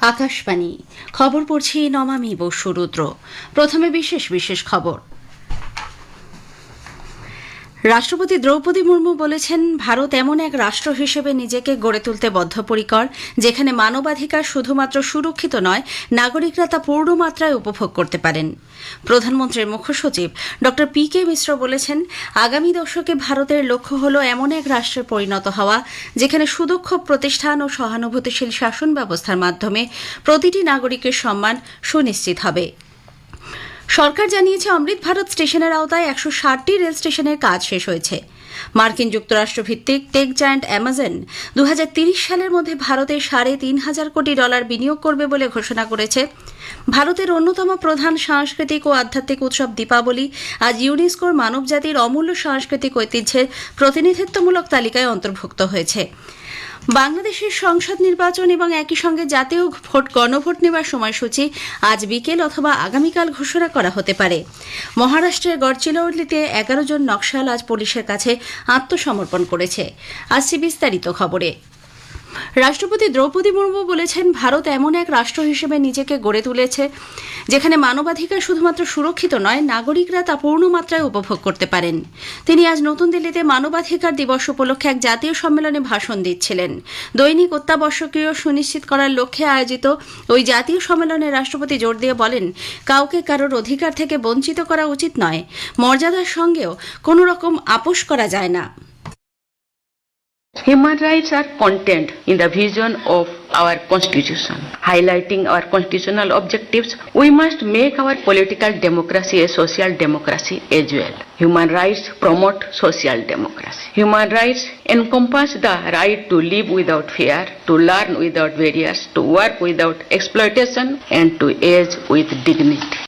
আকাশবাণী। খবর পড়ছি নমামি বসুরুদ্র প্রথমে বিশেষ বিশেষ খবর। রাষ্ট্রপতি দ্রৌপদী মুর্মু বলেছেন, ভারত এমন এক রাষ্ট্র হিসেবে নিজেকে গড়ে তুলতে বদ্ধপরিকর, যেখানে মানবাধিকার শুধুমাত্র সুরক্ষিত নয়, নাগরিকরা তা পূর্ণমাত্রায় উপভোগ করতে পারেন। প্রধানমন্ত্রীর মুখ্য সচিব ড. পি কে মিশ্র বলেছেন, আগামী দশকে ভারতের লক্ষ্য হল এমন এক রাষ্ট্রে পরিণত হওয়া, যেখানে সুদক্ষ প্রতিষ্ঠান ও সহানুভূতিশীল শাসন ব্যবস্থার মাধ্যমে প্রতিটি নাগরিকের সম্মান সুনিশ্চিত হবে। সরকার জানিয়েছে, অমৃত ভারত স্টেশনের আওতায় একশো ষাটটি রেল স্টেশনের কাজ শেষ হয়েছে। মার্কিন যুক্তরাষ্ট্র ভিত্তিক টেক জায়ান্ট অ্যামাজন দু সালের মধ্যে ভারতে সাড়ে তিন হাজার কোটি ডলার বিনিয়োগ করবে বলে ঘোষণা করেছে। ভারতের অন্যতম প্রধান সাংস্কৃতিক ও আধ্যাত্মিক উৎসব দীপাবলি আজ ইউনেস্কোর মানবজাতির অমূল্য সাংস্কৃতিক ঐতিহ্যের প্রতিনিধিত্বমূলক তালিকায় অন্তর্ভুক্ত হয়েছে। বাংলাদেশের সংসদ নির্বাচন এবং একই সঙ্গে জাতীয় ভোট গণভোট নেবার সময়সূচি আজ বিকেল অথবা আগামীকাল ঘোষণা করা হতে পারে। মহারাষ্ট্রের গড়চিলৌলিতে এগারো জন নকশাল আজ পুলিশের কাছে আত্মসমর্পণ করেছে। আজ বিস্তারিত খবরে। রাষ্ট্রপতি দ্রৌপদী মুর্মু বলেছেন, ভারত এমন এক রাষ্ট্র হিসেবে নিজেকে গড়ে তুলেছে, যেখানে মানবাধিকার শুধুমাত্র সুরক্ষিত নয়, নাগরিকরা তা পূর্ণ মাত্রায় উপভোগ করতে পারেন। তিনি আজ নতুন দিল্লিতে মানবাধিকার দিবস উপলক্ষে এক জাতীয় সম্মেলনে ভাষণ দিচ্ছিলেন। দৈনিক অত্যাবশ্যকীয় সুনিশ্চিত করার লক্ষ্যে আয়োজিত ওই জাতীয় সম্মেলনে রাষ্ট্রপতি জোর দিয়ে বলেন, কাউকে কারোর অধিকার থেকে বঞ্চিত করা উচিত নয়, মর্যাদার সঙ্গেও কোনো রকম আপোষ করা যায় না। Human rights are contained in the vision of our constitution. Highlighting our constitutional objectives, we must make our political democracy a social democracy as well. Human rights promote social democracy. Human rights encompass the right to live without fear, to learn without barriers, to work without exploitation, and to age with dignity.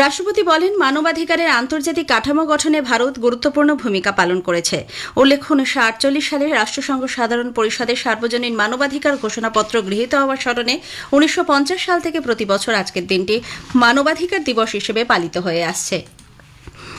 রাষ্ট্রপতি বলেন, মানবাধিকারের আন্তর্জাতিক কাঠামো গঠনে ভারত গুরুত্বপূর্ণ ভূমিকা পালন করেছে। উল্লেখ্য, উনিশশো আটচল্লিশ সালে রাষ্ট্রসংঘ সাধারণ পরিষদের সার্বজনীন মানবাধিকার ঘোষণাপত্র গৃহীত হওয়ার স্মরণে উনিশশো পঞ্চাশ সাল থেকে প্রতি বছর আজকের দিনটি মানবাধিকার দিবস হিসেবে পালিত হয়ে আসছে।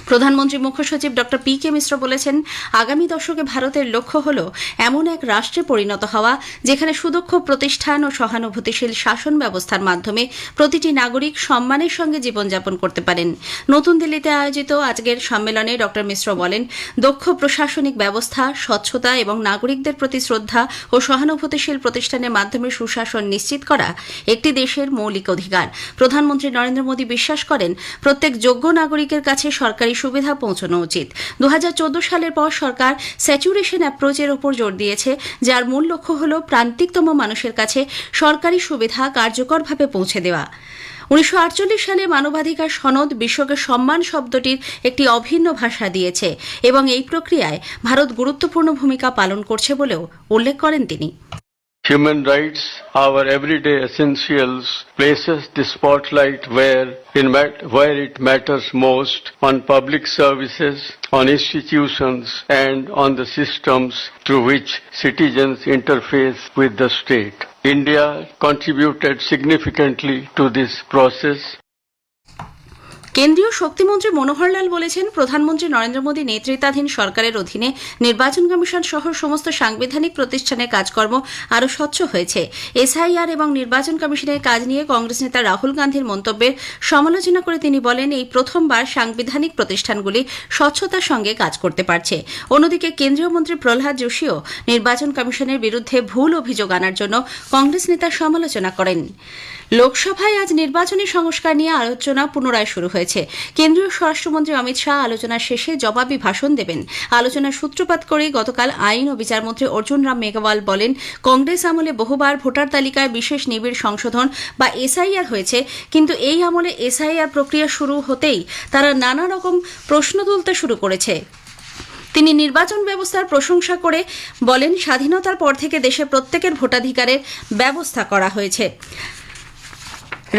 প্রধানমন্ত্রী মুখ্য সচিব ড পি কে মিশ্র বলেছেন, আগামী দশকে ভারতের লক্ষ্য হল এমন এক রাষ্ট্রে পরিণত হওয়া, যেখানে সুদক্ষ প্রতিষ্ঠান ও সহানুভূতিশীল শাসন ব্যবস্থার মাধ্যমে প্রতিটি নাগরিক সম্মানের সঙ্গে জীবনযাপন করতে পারেন। নতুন দিল্লিতে আয়োজিত আজকের সম্মেলনে ড মিশ্র বলেন, দক্ষ প্রশাসনিক ব্যবস্থা, স্বচ্ছতা এবং নাগরিকদের প্রতি শ্রদ্ধা ও সহানুভূতিশীল প্রতিষ্ঠানের মাধ্যমে সুশাসন নিশ্চিত করা একটি দেশের মৌলিক অধিকার। প্রধানমন্ত্রী নরেন্দ্র মোদী বিশ্বাস করেন, প্রত্যেক যোগ্য নাগরিকের কাছে সরকারি সুবিধা পৌঁছানো উচিত। দু হাজার চোদ্দ সালের পর সরকার স্যাচুরেশন অ্যাপ্রোচের ওপর জোর দিয়েছে, যার মূল লক্ষ্য হল প্রান্তিকতম মানুষের কাছে সরকারি সুবিধা কার্যকরভাবে পৌঁছে দেওয়া। উনিশশো আটচল্লিশ সালে মানবাধিকার সনদ বিশ্বকে সম্মান শব্দটির একটি অভিন্ন ভাষা দিয়েছে এবং এই প্রক্রিয়ায় ভারত গুরুত্বপূর্ণ ভূমিকা পালন করছে বলেও উল্লেখ করেন তিনি। Human rights, our everyday essentials, places the spotlight where, where it matters most. On public services, on institutions, and on the systems through which citizens interface with the state. India contributed significantly to this process কেন্দ্রীয় শক্তিমন্ত্রী মনোহরলাল বলেছেন, প্রধানমন্ত্রী নরেন্দ্র মোদী নেতৃত্বাধীন সরকারের অধীনে নির্বাচন commission সহ সমস্ত সাংবিধানিক প্রতিষ্ঠানের কাজকর্ম আরও স্বচ্ছ হয়েছে। এসআইআর এবং নির্বাচন কমিশনের কাজ নিয়ে কংগ্রেস নেতা রাহুল গান্ধীর মন্তব্যের সমালোচনা করে তিনি বলেন, এই প্রথমবার সাংবিধানিক প্রতিষ্ঠানগুলি স্বচ্ছতার সঙ্গে কাজ করতে পারছে। অন্যদিকে কেন্দ্রীয় মন্ত্রী প্রহ্লাদ যোশীও নির্বাচন কমিশনের বিরুদ্ধে ভুল অভিযোগ আনার জন্য কংগ্রেস নেতার সমালোচনা করেন। লোকসভায় আজ নির্বাচনী সংস্কার নিয়ে আলোচনা পুনরায় শুরু হয়েছে। কেন্দ্রীয় স্বরাষ্ট্রমন্ত্রী অমিত শাহ আলোচনার শেষে জবাবি ভাষণ দেবেন। আলোচনার সূত্রপাত করে গতকাল আইন ও বিচারমন্ত্রী অর্জুন রাম মেঘওয়াল বলেন, কংগ্রেস আমলে বহুবার ভোটার তালিকায় বিশেষ নিবিড় সংশোধন বা এসআইআর হয়েছে, কিন্তু এই আমলে এসআইআর প্রক্রিয়া শুরু হতেই তারা নানা রকম প্রশ্ন তুলতে শুরু করেছে। তিনি নির্বাচন ব্যবস্থার প্রশংসা করে বলেন, স্বাধীনতার পর থেকে দেশে প্রত্যেকের ভোটাধিকারের ব্যবস্থা করা হয়েছে।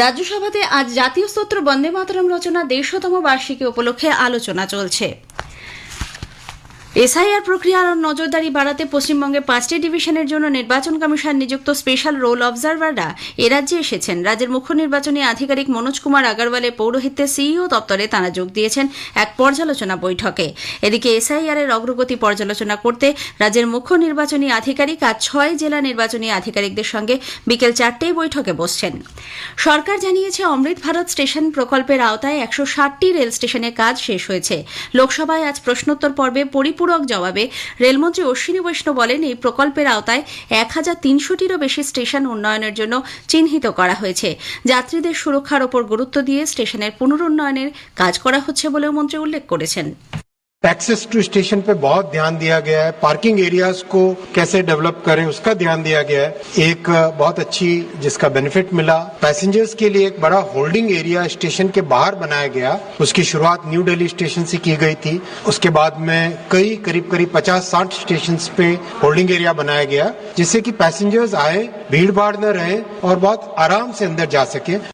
রাজ্যসভাতে আজ জাতীয় স্তোত্র বন্দে মাতরম রচনা দেড়শতম বার্ষিকী উপলক্ষে আলোচনা চলছে। এসআইআর প্রক্রিয়ার নজরদারি বাড়াতে পশ্চিমবঙ্গে পাঁচটি ডিভিশনের জন্য নির্বাচন কমিশন নিযুক্ত স্পেশাল রোল অবজারভাররা এ রাজ্যে এসেছেন। রাজ্যের মুখ্য নির্বাচনী আধিকারিক মনোজ কুমার আগারওয়ালের পৌরোহিত্যে সিইও দপ্তরে তাঁরা যোগ দিয়েছেন এক পর্যালোচনা বৈঠকে। এদিকে এসআইআর এর অগ্রগতি পর্যালোচনা করতে রাজ্যের মুখ্য নির্বাচনী আধিকারিক আজ ছয় জেলা নির্বাচনী আধিকারিকদের সঙ্গে বিকেল চারটেই বৈঠকে বসছেন। সরকার জানিয়েছে, অমৃত ভারত স্টেশন প্রকল্পের আওতায় একশো ষাটটি রেল স্টেশনের কাজ শেষ হয়েছে। লোকসভায় আজ প্রশ্নোত্তর পর্বে পরিপূরক জবাবে রেলমন্ত্রী অশ্বিনী বৈষ্ণব বলেন, এই প্রকল্পের আওতায় এক হাজার তিনশোটিরও বেশি স্টেশন উন্নয়নের জন্য চিহ্নিত করা হয়েছে। যাত্রীদের সুরক্ষার ওপর গুরুত্ব দিয়ে স্টেশনের পুনরুন্নয়নের কাজ করা হচ্ছে বলেও মন্ত্রী উল্লেখ করেছেন। एक्सेस टू स्टेशन पे बहुत ध्यान दिया गया है। पार्किंग एरियाज़ को कैसे डेवलप करें, उसका ध्यान दिया गया है। एक बहुत अच्छी जिसका बेनिफिट मिला। पैसेंजर्स के लिए एक बड़ा होल्डिंग एरिया स्टेशन के बाहर बनाया गया। उसकी शुरुआत न्यू दिल्ली स्टेशन से की गई थी। उसके बाद में कई करीब करीब पचास साठ स्टेशन पे होल्डिंग एरिया बनाया गया, जिससे की पैसेंजर्स आए भीड़ भाड़ न रहे और बहुत आराम से अंदर जा सके।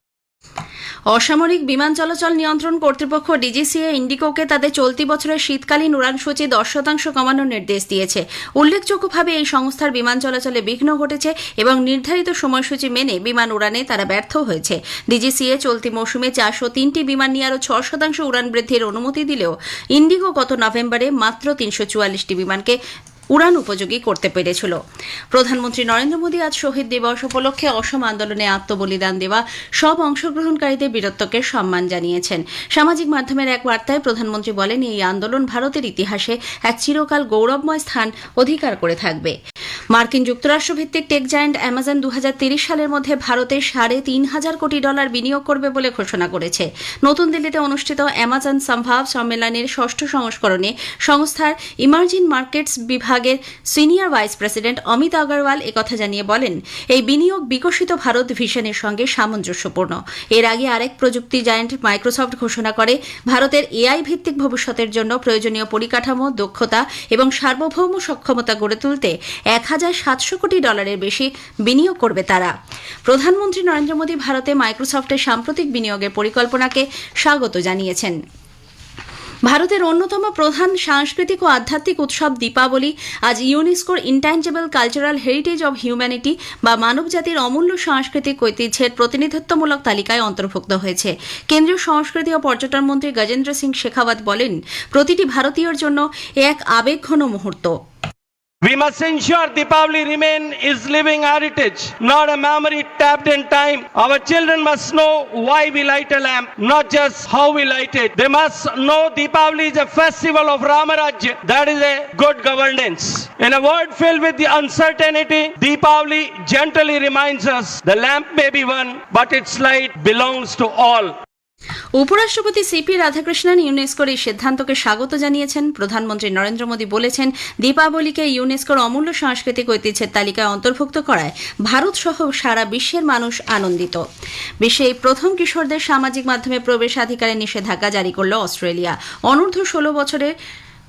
অসামরিক বিমান চলাচল নিয়ন্ত্রণ কর্তৃপক্ষ ডিজিসিএ ইন্ডিগোকে তাদের চলতি বছরের শীতকালীন উড়ান সূচি দশ শতাংশ কমানোর নির্দেশ দিয়েছে। উল্লেখযোগ্যভাবে এই সংস্থার বিমান চলাচলে বিঘ্ন ঘটেছে এবং নির্ধারিত সময়সূচি মেনে বিমান উড়ানে তারা ব্যর্থ হয়েছে। ডিজিসিএ চলতি মৌসুমে চারশো তিনটি বিমান নিয়ে আরও ছ শতাংশ উড়ান বৃদ্ধির অনুমতি দিলেও ইন্ডিগো গত নভেম্বরে মাত্র তিনশো চুয়াল্লিশটি বিমানকে উড়ান উপযোগী করতে পেরেছিল। প্রধানমন্ত্রী নরেন্দ্র মোদী আজ শহীদ দিবস উপলক্ষে অসম আন্দোলনে আত্মবলিদান দেওয়া সব অংশগ্রহণকারীদের বীরত্বকে সম্মান জানিয়েছেন। সামাজিক মাধ্যমের এক বার্তায় প্রধানমন্ত্রী বলেন, এই আন্দোলন ভারতের ইতিহাসে এক চিরকাল গৌরবময় স্থান অধিকার করে থাকবে। মার্কিন যুক্তরাষ্ট্র ভিত্তিক টেক জায়ান্ট অ্যামাজন দু সালের মধ্যে ভারতে সাড়ে তিন হাজার কোটি ডলার বিনিয়োগ করবে বলে ঘোষণা করেছে। নতুন দিল্লিতে অনুষ্ঠিত অ্যামাজন সম্ভাব সম্মেলনের ষষ্ঠ সংস্করণে সংস্থার ইমার্জিং মার্কেটস বিভাগের senior vice president Amit Agarwal একথা জানিয়ে বলেন, এই বিনিয়োগ বিকশিত ভারত ভিশনের সঙ্গে সামঞ্জস্যপূর্ণ। এর আগে আরেক প্রযুক্তি জায়ান্ট মাইক্রোসফট ঘোষণা করে, ভারতের এআই ভিত্তিক ভবিষ্যতের জন্য প্রয়োজনীয় পরিকাঠামো, দক্ষতা এবং সার্বভৌম সক্ষমতা গড়ে তুলতে এক হাজার সাতশো কোটি ডলারের বেশি বিনিয়োগ করবে তারা। প্রধানমন্ত্রী নরেন্দ্র মোদী ভারতে মাইক্রোসফটের সাম্প্রতিক বিনিয়োগের পরিকল্পনাকে স্বাগত জানিয়েছেন। ভারতের অন্যতম প্রধান সাংস্কৃতিক ও আধ্যাত্মিক উৎসব দীপাবলি। আজ ইউনেস্কোর intangible cultural heritage of humanity বা মানব জাতির অমূল্য সাংস্কৃতিক ঐতিহ্যের প্রতিনিধিত্বমূলক তালিকায় অন্তর্ভুক্ত হয়েছে। কেন্দ্রীয় সংস্কৃতি ও পর্যটন মন্ত্রী গজেন্দ্র সিং শেখাওয়াত বলেন, প্রতিটি ভারতীয়র জন্য এক আবেগঘন মুহূর্ত। We must ensure Deepavali remain its living heritage, not a memory tapped in time. Our children must know why we light a lamp, not just how we light it. They must know Deepavali is a festival of Ramarajya. That is a good governance. In a world filled with the uncertainty, Deepavali gently reminds us the lamp may be one, but its light belongs to all. উপরাষ্ট্রপতি CP Radhakrishnan ইউনেস্কোর এই সিদ্ধান্তকে স্বাগত জানিয়েছেন। প্রধানমন্ত্রী নরেন্দ্র মোদী বলেছেন, দীপাবলিকে ইউনেস্কোর অমূল্য সাংস্কৃতিক ঐতিহ্যের তালিকায় অন্তর্ভুক্ত করায় ভারত সহ সারা বিশ্বের মানুষ আনন্দিত। বিশ্বে এই প্রথম কিশোরদের সামাজিক মাধ্যমে প্রবেশাধিকারের নিষেধাজ্ঞা জারি করল অস্ট্রেলিয়া। অনূর্ধ্ব ষোলো বছরের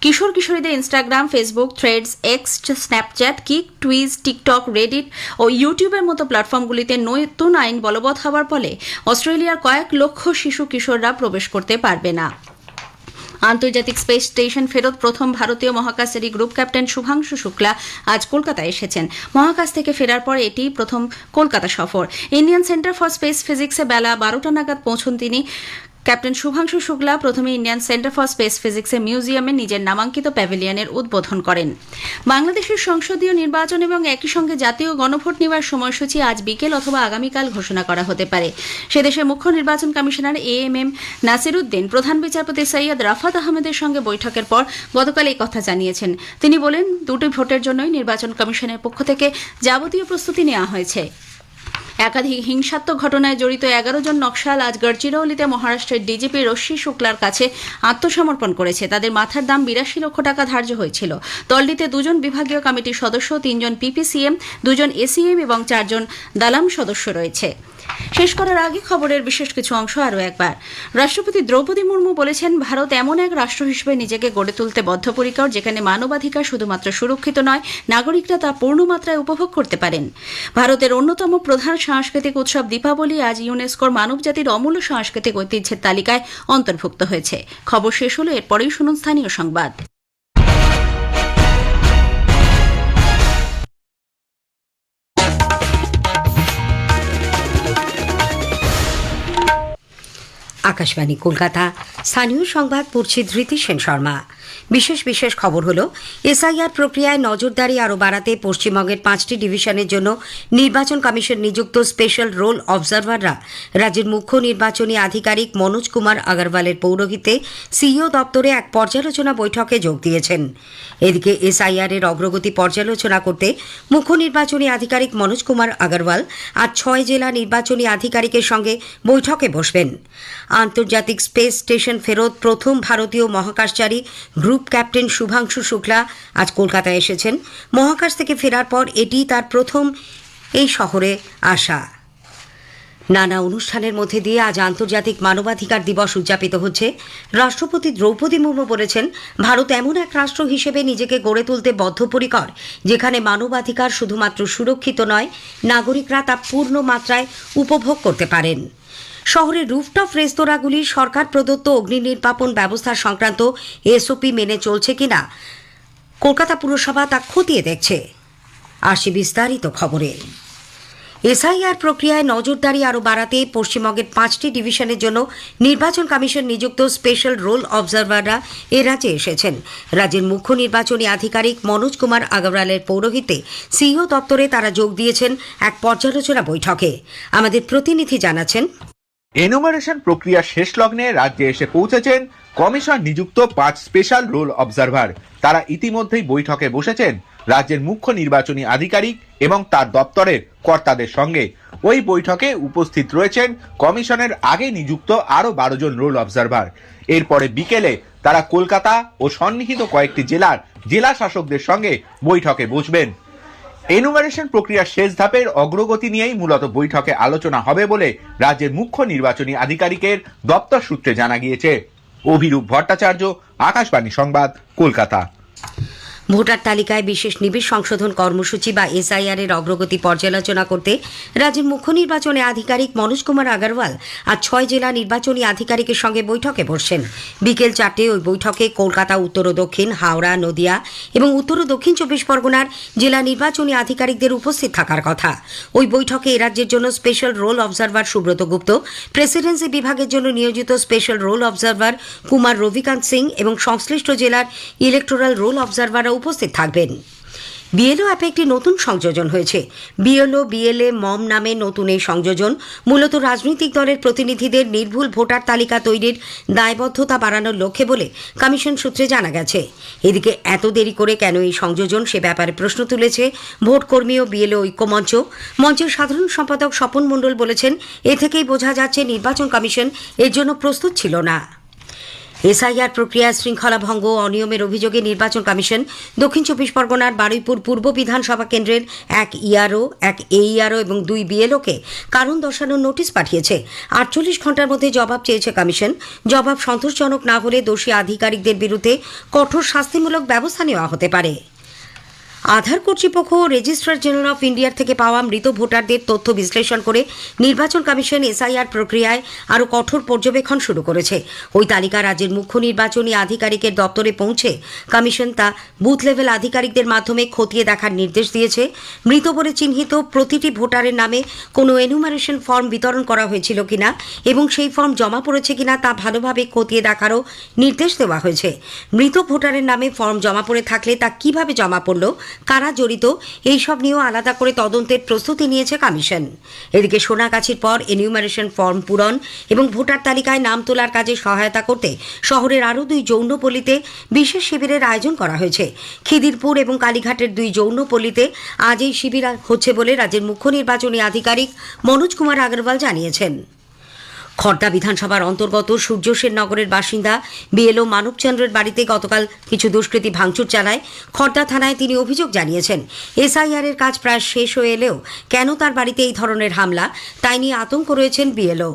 কিশোর কিশোরীদের Instagram Facebook Threads X Snapchat Kick Twitch TikTok Reddit ও ইউটিউবের মতো প্ল্যাটফর্মগুলিতে নতুন আইন বলবৎ হওয়ার ফলে অস্ট্রেলিয়ার কয়েক লক্ষ শিশু কিশোররা প্রবেশ করতে পারবে না। আন্তর্জাতিক স্পেস স্টেশন ফেরত প্রথম ভারতীয় মহাকাশচারী গ্রুপ ক্যাপ্টেন শুভাংশু শুক্লা আজ কলকাতায় এসেছেন। মহাকাশ থেকে ফেরার পর এটি প্রথম কলকাতা সফর। ইন্ডিয়ান সেন্টার ফর স্পেস ফিজিক্সে বেলা বারোটা নাগাদ পৌঁছন তিনি। ক্যাপ্টেন শুভাংশু শুক্লা প্রথমে ইন্ডিয়ান সেন্টার ফর স্পেস ফিজিক্সের মিউজিয়ামে নিজের নামাঙ্কিত প্যাভিলিয়নের উদ্বোধন করেন। বাংলাদেশের সংসদীয় নির্বাচন এবং একই সঙ্গে জাতীয় গণভোট নেওয়ার সময়সূচি আজ বিকেল অথবা আগামীকাল ঘোষণা করা হতে পারে। সেদেশের মুখ্য নির্বাচন commissioner A M M Nasiruddin, প্রধান বিচারপতি সৈয়দ রাফাত আহমেদের সঙ্গে বৈঠকের পর গতকাল এই কথা জানিয়েছেন। তিনি বলেন, দুটি ভোটের জন্যই নির্বাচন কমিশনের পক্ষ থেকে যাবতীয় প্রস্তুতি নেওয়া হয়েছে। একাধিক হিংসাত্মক ঘটনায় জড়িত এগারো জন নকশাল আজ গড়চিরৌলিতে মহারাষ্ট্রের ডিজিপি রশ্মি শুক্লার কাছে আত্মসমর্পণ করেছে। তাদের মাথার দাম বিরাশি লক্ষ টাকা ধার্য হয়েছিল। দলটিতে দুজন বিভাগীয় কমিটির সদস্য, তিনজন পিপিসিএম, দুজন এসিএম এবং চারজন দালাম সদস্য রয়েছে। শেষ করার আগে খবরের বিশেষ কিছু অংশ আরও একবার। রাষ্ট্রপতি দ্রৌপদী মুর্মু বলেছেন, ভারত এমন এক রাষ্ট্র হিসেবে নিজেকে গড়ে তুলতে বদ্ধপরিকর, যেখানে মানবাধিকার শুধুমাত্র সুরক্ষিত নয়, নাগরিকরা তা পূর্ণমাত্রায় উপভোগ করতে পারেন। ভারতের অন্যতম প্রধান সাংস্কৃতিক উৎসব দীপাবলি আজ ইউনেস্কোর মানবজাতির অমূল্য সাংস্কৃতিক ঐতিহ্যের তালিকায় অন্তর্ভুক্ত হয়েছে। খবর শেষ হলো এরপরেই শুনুন স্থানীয় সংবাদ। আকাশবাণী কলকাতা। স্থানীয় সংবাদ পড়ছি ধৃতি সেন শর্মা। বিশেষ বিশেষ খবর হলো, এসআইআর প্রক্রিয়ায় নজরদারি আরও বাড়াতে পশ্চিমবঙ্গের পাঁচটি ডিভিশনের জন্য নির্বাচন কমিশন নিযুক্ত স্পেশাল রোল অবজারভাররা। রাজ্যের মুখ্য নির্বাচনী আধিকারিক মনোজ কুমার আগরওয়ালের পৌরোহিত্যে সিইও দপ্তরে এক পর্যালোচনা বৈঠকে যোগ দিয়েছেন। এদিকে এসআইআর এর অগ্রগতি পর্যালোচনা করতে মুখ্য নির্বাচনী আধিকারিক মনোজ কুমার আগরওয়াল আজ ছয় জেলা নির্বাচনী আধিকারিকের সঙ্গে বৈঠকে বসবেন। আন্তর্জাতিক স্পেস স্টেশন ফেরত প্রথম ভারতীয় মহাকাশচারী গ্রুপ ক্যাপ্টেন শুভাংশু শুক্লা আজ কলকাতায় এসেছেন। মহাকাশ থেকে ফেরার পর এটি তার প্রথম এই শহরে আসা। নানা অনুষ্ঠানের মধ্যে দিয়ে আজ আন্তর্জাতিক মানবাধিকার দিবস উদযাপিত হচ্ছে। রাষ্ট্রপতি দ্রৌপদী মুর্মু বলেছেন, ভারত এমন এক রাষ্ট্র হিসেবে নিজেকে গড়ে তুলতে বদ্ধপরিকর, যেখানে মানবাধিকার শুধুমাত্র সুরক্ষিত নয়, নাগরিকরা তা পূর্ণ মাত্রায় উপভোগ করতে পারেন। শহরের রুফটপ রেস্তোরাঁগুলি সরকার প্রদত্ত অগ্নি নির্বাপন ব্যবস্থা সংক্রান্ত এসওপি মেনে চলছে কিনা, কলকাতা পুরসভা তা খতিয়ে দেখছে। আসি বিস্তারিত খবরে। এসআইআর প্রক্রিয়ায় নজরদারি আরও বাড়াতে পশ্চিমবঙ্গের পাঁচটি ডিভিশনের জন্য নির্বাচন কমিশন নিযুক্ত স্পেশাল রোল অবজারভাররা এ রাজ্যে এসেছেন। রাজ্যের মুখ্য নির্বাচনী আধিকারিক মনোজ কুমার আগরওয়ালের পৌরোহিত্যে সিইও দপ্তরে তারা যোগ দিয়েছেন এক পর্যালোচনা বৈঠকে। আমাদের প্রতিনিধি জানাচ্ছেন এনুমারেশন প্রক্রিয়া শেষ লগ্নে রাজ্যে এসে পৌঁছেছেন কমিশন নিযুক্ত পাঁচ স্পেশাল রোল অবজারভার তারা ইতিমধ্যেই বৈঠকে বসেছেন রাজ্যের মুখ্য নির্বাচনী আধিকারিক এবং তার দপ্তরের কর্তাদের সঙ্গে। ওই বৈঠকে উপস্থিত রয়েছেন কমিশনের আগে নিযুক্ত আরও বারো জন রোল অবজারভার এরপরে বিকেলে তারা কলকাতা ও সন্নিহিত কয়েকটি জেলার জেলা শাসকদের সঙ্গে বৈঠকে বসবেন। এনুমারেশন প্রক্রিয়ার শেষ ধাপের অগ্রগতি নিয়েই মূলত বৈঠকে আলোচনা হবে বলে রাজ্যের মুখ্য নির্বাচনী আধিকারিকের দপ্তর সূত্রে জানা গিয়েছে। অভিরূপ ভট্টাচার্য, আকাশবাণী সংবাদ, কলকাতা। ভোটার তালিকায় বিশেষ নিবিড় সংশোধন কর্মসূচি বা এসআইআর এর অগ্রগতি পর্যালোচনা করতে রাজ্যের মুখ্য নির্বাচনী আধিকারিক মনোজ কুমার আগরওয়াল আজ ছয় জেলা নির্বাচনী আধিকারিকের সঙ্গে বৈঠকে বসছেন। বিকেল চারটে ওই বৈঠকে কলকাতা, উত্তর ও দক্ষিণ, হাওড়া, নদিয়া এবং উত্তর ও দক্ষিণ চব্বিশ পরগনার জেলা নির্বাচনী আধিকারিকদের উপস্থিত থাকার কথা। ওই বৈঠকে রাজ্যের জন্য special roll observer Subrata Gupta, Presidency বিভাগের জন্য নিয়োজিত special roll observer Kumar Ravikant Singh এবং সংশ্লিষ্ট জেলার ইলেকটোরাল রোল অবজারভাররা উপস্থিত থাকবেন। বিএলও অ্যাপে একটি নতুন সংযোজন হয়েছে। বিএলও, বিএলএ, মম নামে নতুন এই সংযোজন। মূলত রাজনৈতিক দলের প্রতিনিধিদের নির্ভুল ভোটার তালিকা তৈরির দায়বদ্ধতা বাড়ানোর লক্ষ্যে বলে কমিশন সূত্রে জানা গেছে। এদিকে এত দেরি করে কেন এই সংযোজন সে ব্যাপারে প্রশ্ন তুলেছে ভোট কর্মী ও বিএলও ঐক্যমঞ্চ। মঞ্চের সাধারণ সম্পাদক স্বপন মণ্ডল বলেছেন, এ থেকেই বোঝা যাচ্ছে নির্বাচন কমিশন এর জন্য প্রস্তুত ছিল না। এসআইআর প্রক্রিয়া শৃঙ্খলা ভঙ্গ অনিয়মের অভিযোগে নির্বাচন কমিশন দক্ষিণ চব্বিশ পরগনার বারুইপুর পূর্ব বিধানসভা কেন্দ্রের এক ইআরও এক এইআরও এবং দুই বিএলওকে কারণ দর্শানোর নোটিশ পাঠিয়েছে। আটচল্লিশ ঘণ্টার মধ্যে জবাব চেয়েছে কমিশন। জবাব সন্তোষজনক না হলে দোষী আধিকারিকদের বিরুদ্ধে কঠোর শাস্তিমূলক ব্যবস্থা নেওয়া হতে পারে। আধার কর্তৃপক্ষ রেজিস্ট্রার জেনারেল অফ ইন্ডিয়ার থেকে পাওয়া মৃত ভোটারদের তথ্য বিশ্লেষণ করে নির্বাচন কমিশন এসআইআর প্রক্রিয়ায় আরও কঠোর পর্যবেক্ষণ শুরু করেছে। ওই তালিকা রাজ্যের মুখ্য নির্বাচনী আধিকারিকের দপ্তরে পৌঁছে কমিশন তা বুথ লেভেল আধিকারিকদের মাধ্যমে খতিয়ে দেখার নির্দেশ দিয়েছে। মৃত বলে চিহ্নিত প্রতিটি ভোটারের নামে কোনো এনুমারেশন ফর্ম বিতরণ করা হয়েছিল কিনা এবং সেই ফর্ম জমা পড়েছে কিনা তা ভালোভাবে খতিয়ে দেখারও নির্দেশ দেওয়া হয়েছে। মৃত ভোটারের নামে ফর্ম জমা পড়ে থাকলে তা কীভাবে জমা পড়ল কারা জড়িত? এইসব নিয়েও আলাদা করে তদন্তের প্রস্তুতি নিয়েছে কমিশন। এদিকে সোনাগাছির পর এনিউমারেশন ফর্ম পূরণ এবং ভোটার তালিকায় নাম তোলার কাজে সহায়তা করতে শহরের আরও দুই যৌনপল্লীতে বিশেষ শিবিরের আয়োজন করা হয়েছে। খিদিরপুর এবং কালীঘাটের দুই যৌনপল্লীতে আজ এই শিবির হচ্ছে বলে রাজ্যের মুখ্য নির্বাচনী আধিকারিক মনোজ কুমার আগরওয়াল জানিয়েছেন। খর্দা বিধানসভার অন্তর্গত সূর্যসেন নগরের বাসিন্দা বিএলও মানবচন্দ্রের বাড়িতে গতকাল কিছু দুষ্কৃতী ভাঙচুর চালায়। খড়দা থানায় তিনি অভিযোগ জানিয়েছেন, এসআইআর এর কাজ প্রায় শেষ হয়ে এলেও কেন তার বাড়িতে এই ধরনের হামলা? তাই নিয়ে আতঙ্ক রয়েছেন বিএলও।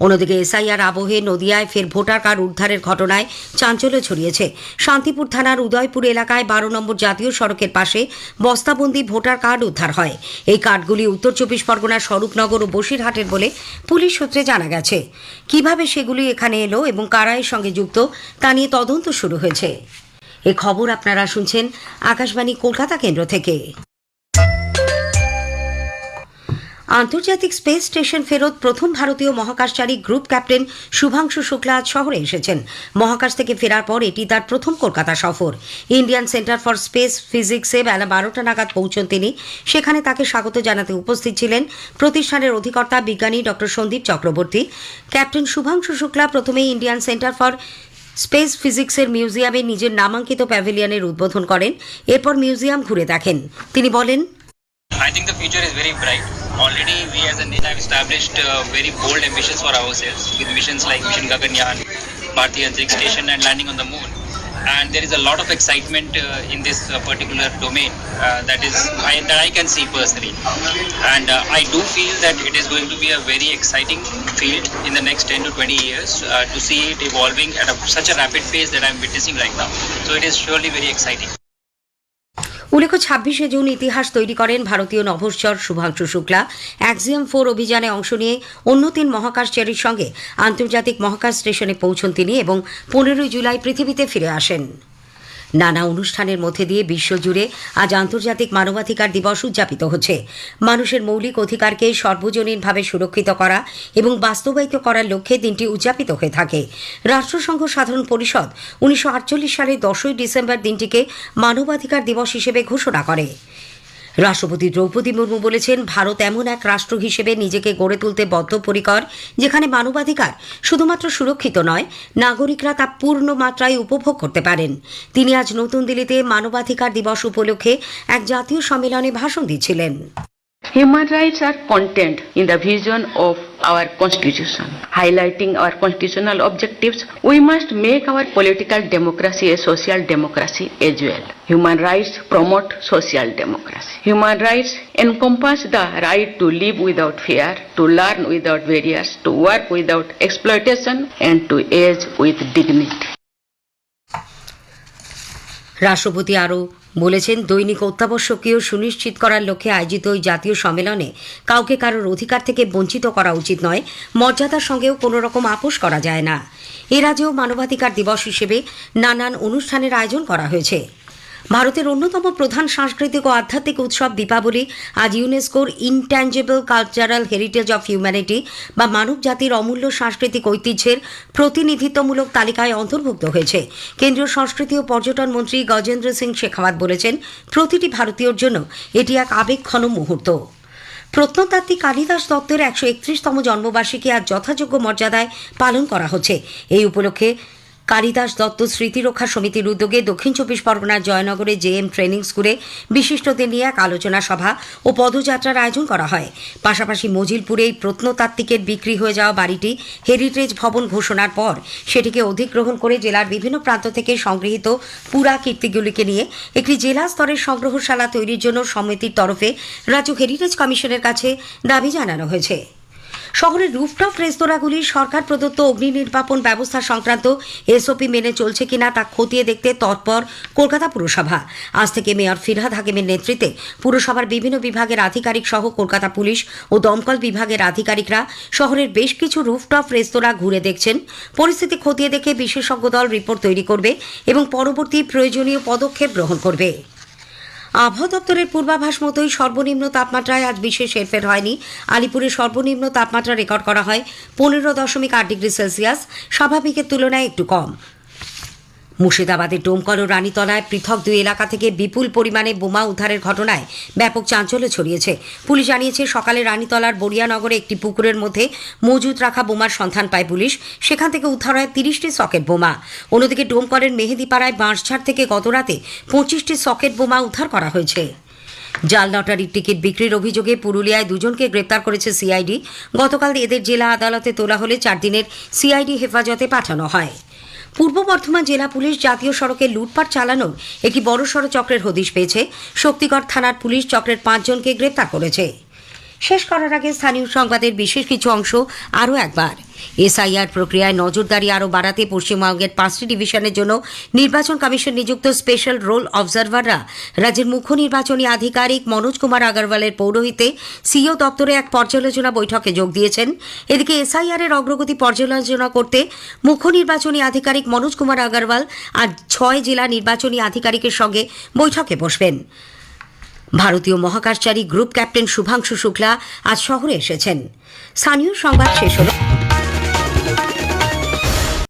অন্যদিকে এসআইআর আবহে নদিয়ায় ফের ভোটার কার্ড উদ্ধারের ঘটনায় চাঞ্চল্য ছড়িয়েছে। শান্তিপুর থানার উদয়পুর এলাকায় বারো নম্বর জাতীয় সড়কের পাশে বস্তাবন্দি ভোটার কার্ড উদ্ধার হয়। এই কার্ডগুলি উত্তর চব্বিশ পরগনার স্বরূপনগর ও বসিরহাটের বলে পুলিশ সূত্রে জানা গেছে। কীভাবে সেগুলি এখানে এলো এবং কারা এর সঙ্গে যুক্ত, তা নিয়ে তদন্ত শুরু হয়েছে। এ খবর আপনারা শুনছেন আকাশবাণী কলকাতা কেন্দ্র থেকে। আন্তর্জাতিক স্পেস স্টেশন ফেরত প্রথম ভারতীয় মহাকাশচারী গ্রুপ ক্যাপ্টেন শুভাংশু শুক্লা আজ শহরে এসেছেন। মহাকাশ থেকে ফেরার পর এটি তার প্রথম কলকাতা সফর। ইন্ডিয়ান সেন্টার ফর স্পেস ফিজিক্সে বেলা বারোটা নাগাদ পৌঁছন তিনি। সেখানে তাকে স্বাগত জানাতে উপস্থিত ছিলেন প্রতিষ্ঠানের অধিকর্তা বিজ্ঞানী ডক্টর সন্দীপ চক্রবর্তী। ক্যাপ্টেন শুভাংশু শুক্লা প্রথমেই ইন্ডিয়ান সেন্টার ফর স্পেস ফিজিক্সের মিউজিয়ামে নিজের নামাঙ্কিত প্যাভিলিয়নের উদ্বোধন করেন। এরপর মিউজিয়াম ঘুরে দেখেন। তিনি বলেন I think the future is very bright. Already, we as a nation have established uh, very bold ambitions for ourselves with missions like Mission Gaganyaan, Bharti Antariksh Station, and landing on the moon. And there is a lot of excitement uh, in this uh, particular domain uh, that is I, that I can see personally. And uh, I do feel that it is going to be a very exciting field in the next 10 to 20 years uh, to see it evolving at a, such a rapid pace that I'm witnessing right now. So it is surely very exciting. উল্লেখ্য, ছাব্বিশে June ইতিহাস তৈরি করেন ভারতীয় নভশ্চর Shubhanshu Shukla. Axiom four অভিযানে অংশ নিয়ে অন্য তিন মহাকাশচারীর সঙ্গে আন্তর্জাতিক মহাকাশ স্টেশনে পৌঁছন তিনি এবং পনেরোই জুলাই পৃথিবীতে ফিরে আসেন। নানা অনুষ্ঠানের মধ্যে দিয়ে বিশ্বজুড়ে আজ আন্তর্জাতিক মানবাধিকার দিবস উদযাপিত হচ্ছে। মানুষের মৌলিক অধিকারকে সর্বজনীনভাবে সুরক্ষিত করা এবং বাস্তবায়িত করার লক্ষ্যে দিনটি উদযাপিত হয়ে থাকে। রাষ্ট্রসংঘ সাধারণ পরিষদ উনিশশো আটচল্লিশ সালের দশই ডিসেম্বর দিনটিকে মানবাধিকার দিবস হিসেবে ঘোষণা করে। রাষ্ট্রপতি দ্রৌপদী মুর্মু বলেছেন, ভারত এমন এক রাষ্ট্র হিসেবে নিজেকে গড়ে তুলতে বদ্ধপরিকর, যেখানে মানবাধিকার শুধুমাত্র সুরক্ষিত নয়, নাগরিকরা তা পূর্ণ মাত্রায় উপভোগ করতে পারেন। তিনি আজ নতুন দিল্লিতে মানবাধিকার দিবস উপলক্ষে এক জাতীয় সম্মেলনে ভাষণ দিচ্ছিলেন। Human rights are contained in the vision of our constitution. Highlighting our constitutional objectives, we must make our political democracy a social democracy as well. Human rights promote social democracy. Human rights encompass the right to live without fear, to learn without barriers, to work without exploitation, and to age with dignity. রাষ্ট্রপতি আরও বলেছেন, দৈনিক অত্যাবশ্যকীয় সুনিশ্চিত করার লক্ষ্যে আয়োজিত ওই জাতীয় সম্মেলনে কাউকে কারোর অধিকার থেকে বঞ্চিত করা উচিত নয়, মর্যাদার সঙ্গেও কোনো রকম আপোষ করা যায় না। এ রাজ্যেও মানবাধিকার দিবস হিসেবে নানান অনুষ্ঠানের আয়োজন করা হয়েছে। ভারতের অন্যতম প্রধান সাংস্কৃতিক ও আধ্যাত্মিক উৎসব দীপাবলি। আজ ইউনেস্কোর intangible cultural heritage of humanity বা মানব জাতির অমূল্য সাংস্কৃতিক ঐতিহ্যের প্রতিনিধিত্বমূলক তালিকায় অন্তর্ভুক্ত হয়েছে। কেন্দ্রীয় সংস্কৃতি ও পর্যটন মন্ত্রী গজেন্দ্র সিং শেখাওয়াত বলেছেন, প্রতিটি ভারতীয়র জন্য এটি এক আবেগঘন মুহূর্ত। প্রত্নতাত্ত্বিক কালিদাস দত্তের একশো একত্রিশতম জন্মবার্ষিকী আজ যথাযোগ্য মর্যাদায় পালন করা হচ্ছে। এই উপলক্ষে কালিদাস দত্ত স্মৃতিরক্ষা সমিতির উদ্যোগে দক্ষিণ চব্বিশ পরগনার জয়নগরে জে এম ট্রেনিং স্কুলে বিশিষ্টদের নিয়ে এক আলোচনা সভা ও পদযাত্রার আয়োজন করা হয়। পাশাপাশি মজিলপুরে এই প্রত্নতাত্ত্বিকের বিক্রি হয়ে যাওয়া বাড়িটি হেরিটেজ ভবন ঘোষণার পর সেটিকে অধিগ্রহণ করে জেলার বিভিন্ন প্রান্ত থেকে সংগৃহীত পুরা কীর্তিগুলিকে নিয়ে একটি জেলা স্তরের সংগ্রহশালা তৈরির জন্য সমিতির তরফে রাজ্য হেরিটেজ কমিশনের কাছে দাবি জানানো হয়েছে। শহরের রুফটপ রেস্তোরাঁগুলি সরকার প্রদত্ত অগ্নি নির্বাপন ব্যবস্থা সংক্রান্ত এসওপি মেনে চলছে কিনা তা খতিয়ে দেখতে তৎপর কলকাতা পুরসভা। আজ থেকে মেয়র ফিরহাদ হাকিমের নেতৃত্বে পুরসভার বিভিন্ন বিভাগের আধিকারিক সহ কলকাতা পুলিশ ও দমকল বিভাগের আধিকারিকরা শহরের বেশ কিছু রুফটপ রেস্তোরাঁ ঘুরে দেখছেন। পরিস্থিতি খতিয়ে দেখে বিশেষজ্ঞ দল রিপোর্ট তৈরি করবে এবং পরবর্তী প্রয়োজনীয় পদক্ষেপ গ্রহণ করবে। আবহাওয়া দপ্তরের পূর্বাভাস মতোই সর্বনিম্ন তাপমাত্রায় আজ বিশেষ হেরফের হয়নি। আলিপুরে সর্বনিম্ন তাপমাত্রা রেকর্ড করা হয় পনেরো দশমিক আট ডিগ্রি সেলসিয়াস। স্বাভাবিকের তুলনায় একটু কম। মুর্শিদাবাদের ডোমকল ও রানীতলায় পৃথক দুই এলাকা থেকে বিপুল পরিমাণে বোমা উদ্ধারের ঘটনায় ব্যাপক চাঞ্চল্য ছড়িয়েছে। পুলিশ জানিয়েছে, সকালে রানীতলার বড়িয়ানগরে একটি পুকুরের মধ্যে মজুত রাখা বোমার সন্ধান পায় পুলিশ। সেখান থেকে উদ্ধার হয় তিরিশটি সকেট বোমা। অন্যদিকে ডোমকলের মেহেদিপাড়ায় বাঁশঝাড় থেকে গতরাতে পঁচিশটি সকেট বোমা উদ্ধার করা হয়েছে। জাল লটারির টিকিট বিক্রির অভিযোগে পুরুলিয়ায় দুজনকে গ্রেপ্তার করেছে সিআইডি। গতকাল এদের জেলা আদালতে তোলা হলে চার দিনের সিআইডি হেফাজতে পাঠানো হয়। পূর্ব বর্ধমান জেলা পুলিশ জাতীয় সড়কে লুটপাট চালানোর একটি বড়সড় চক্রের হদিশ পেয়েছে। শক্তিগড় থানার পুলিশ চক্রের পাঁচজনকে গ্রেপ্তার করেছে। শেষ করার আগে স্থানীয় সংবাদের বিশেষ কিছু অংশ আরও একবার। এসআইআর প্রক্রিয়ায় নজরদারি আরও বাড়াতে পশ্চিমবঙ্গের পাঁচটি ডিভিশনের জন্য নির্বাচন কমিশন নিযুক্ত স্পেশাল রোল অবজারভাররা। রাজ্যের মুখ্য নির্বাচনী আধিকারিক মনোজ কুমার আগরওয়ালের পৌরোহিতে সিও দপ্তরে এক পর্যালোচনা বৈঠকে যোগ দিয়েছেন। এদিকে এসআইআর এর অগ্রগতি পর্যালোচনা করতে মুখ্য নির্বাচনী আধিকারিক মনোজ কুমার আগরওয়াল আজ ছয় জেলা নির্বাচনী আধিকারিকের সঙ্গে বৈঠকে বসবেন। ভারতীয় মহাকাশচারী গ্রুপ ক্যাপ্টেন শুভাংশু শুক্লা আজ শহরে এসেছেন। স্থানীয় সংবাদ শেষ হল।